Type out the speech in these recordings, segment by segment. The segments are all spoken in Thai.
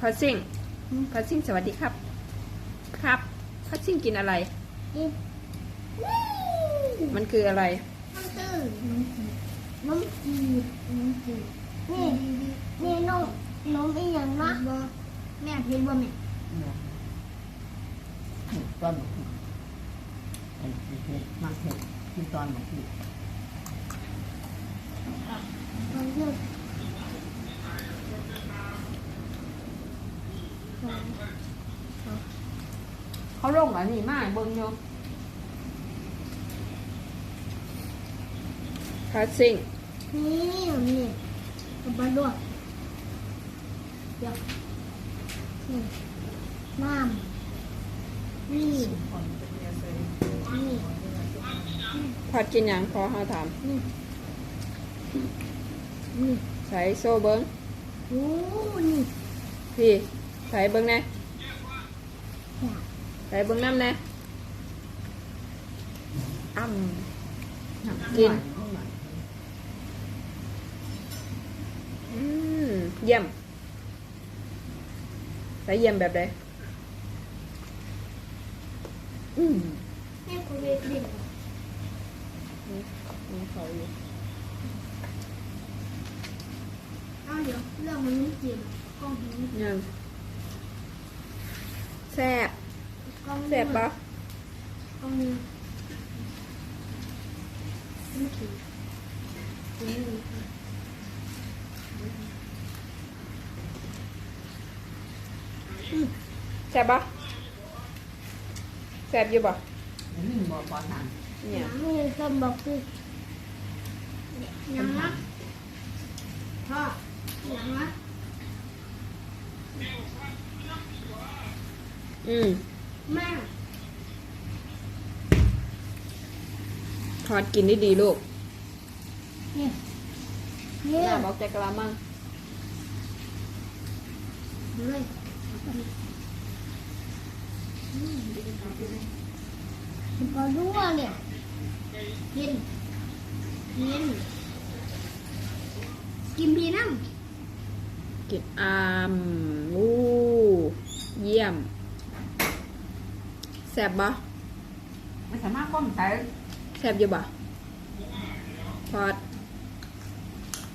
พัดซิ่งพัดซิ่งสวัสดีครับ ครับพัดซิ่งกินอะไรนี่มันคืออะไร มันคือน้ำจีบน้ำจีบนี่นี่นมนมอีหยังนะแม่เพียนบ่แม่ตอนบอกไอ้ที่เผ็ดมากเผ็ดที่ตอนบอกพี่มันคื เขาลงอันนี้มากเบิ่งอยู่พัดซิ่งนี่นี่กับปลาด้วยเดี๋ยวนี่น้ำนี่นี่พัดกินหยังพอเขาถามนี่นี่ใส่โซ่เบิ้งโอ้นี่พี่ ใส่เบิ้งแน่แซ่บใส่เบิ้งน้ำแน่อ้ำกินอืมเยี่ยมใส่เยี่ยม แบบใดอืม แม่กูเวทเด่น มีเขาอยู่ อ้าวเดี๋ยวเรื่องมันไม่จริงกล้องนี้ ยังแซ่บ กล้องนี้ แซ่บปะ กล้องนี้ไม่จริงนี่ แซ่บปะแซ่บอยู่ปะ นี่บ่พอทาน เนี่ย นี่ก็บอกคือยังนะพ่ อยังนะอืมแม่ทอดกินได้ดีลูกนี่นี่น้าบอกใจกระมังเลยก็รู้ว่าเนี่ยกินกินกินพีน้ำ กินอามวู้เยี่ยม แซ่บปะไม่สามารถก้มใส่แซ่บอยู่ปะทอด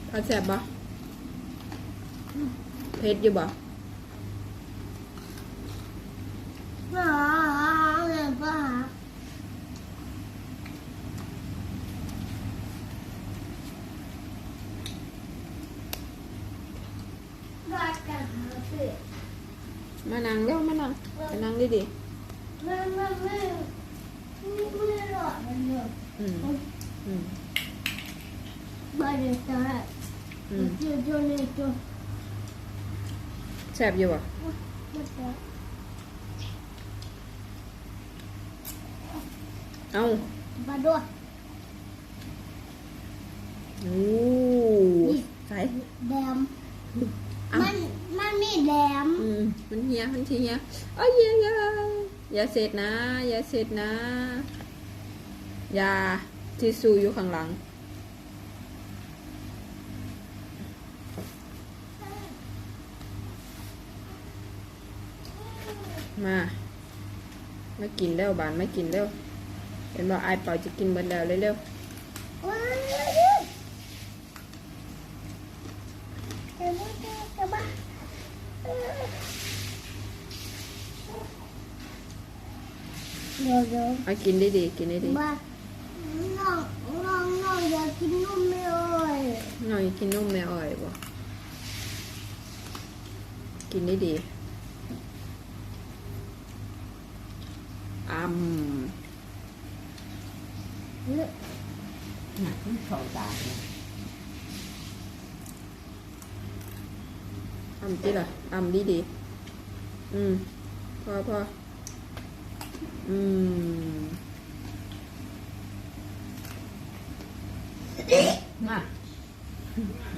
ทอดแซ่บปะเผ็ดอยู่ปะหาเลยป้ารักกันหาเพื่อนมานั่งเร็วมานั่งไปนั่งดีดี แม่แม่แม่ไม่รอดมันเลยอืมอืมบ้านเด็กตายอืมเจ้าเจ้าเนี่ยเจ้าแซ่บอยู่ปะไม่ตายเอาบาด้วยโอ้ใส่แดมมันมันมีแดมอืมมันเฮียมันเฮียเอ้ยอย่าอย่า อย่าเสร็จนะ อย่าเสร็จนะอย่าที่ซูอยู่ข้างหลัง มามากินเร็วบานมากินเร็วเห็นบอกไอเป่าจะกินเบิดแล้วเร็วว้าว เดี๋ยวมันจะกระบะเดี๋ยวเดี๋ยวๆเอากินได้ดีกินได้ดีบ้าน้องน้องน้องอยากกินนมไม่เอ่ยหน่อยกินนมแม่อ่อยบ่กินได้ดีอืมเลือกหนักที่เขาตาเนี่ยอ่ำจีล่ะอ่ำดีดีๆอืมพอพอ อืมมา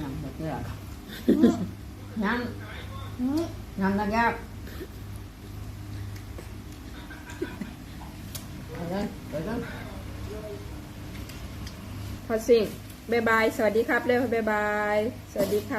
ยังหมดเรื่องยังยังนะครับไปเลยไปเลยพอสิ่งบายบาย สวัสดีครับ เร็วบายบาย สวัสดีครับ